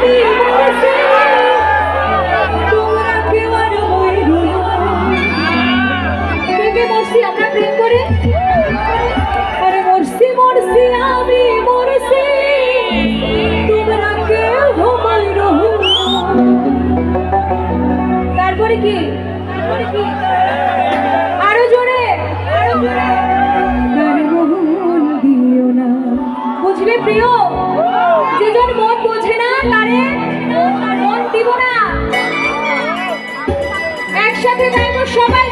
me. যেতে চাইব সবাই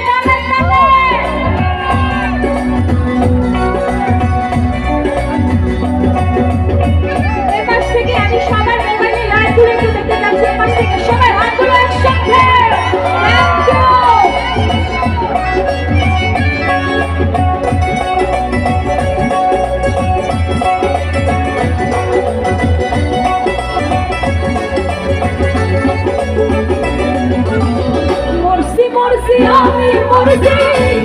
মরছি আমি মরছি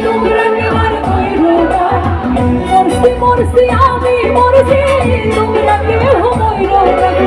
তোমরা কেমন হইল না মরছি মরছি আমি মরছি তোমরা কেউ হইল না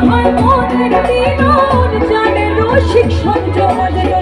হয় মনের দিন জানে রসিক সঞ্জয়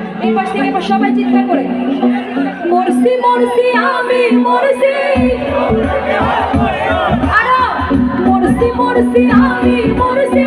এই পাশ থেকে এবার সবাই চিৎকার করে। মরসি মরসি আমি মরসি আরও। মরসি মরসি আমি মরসি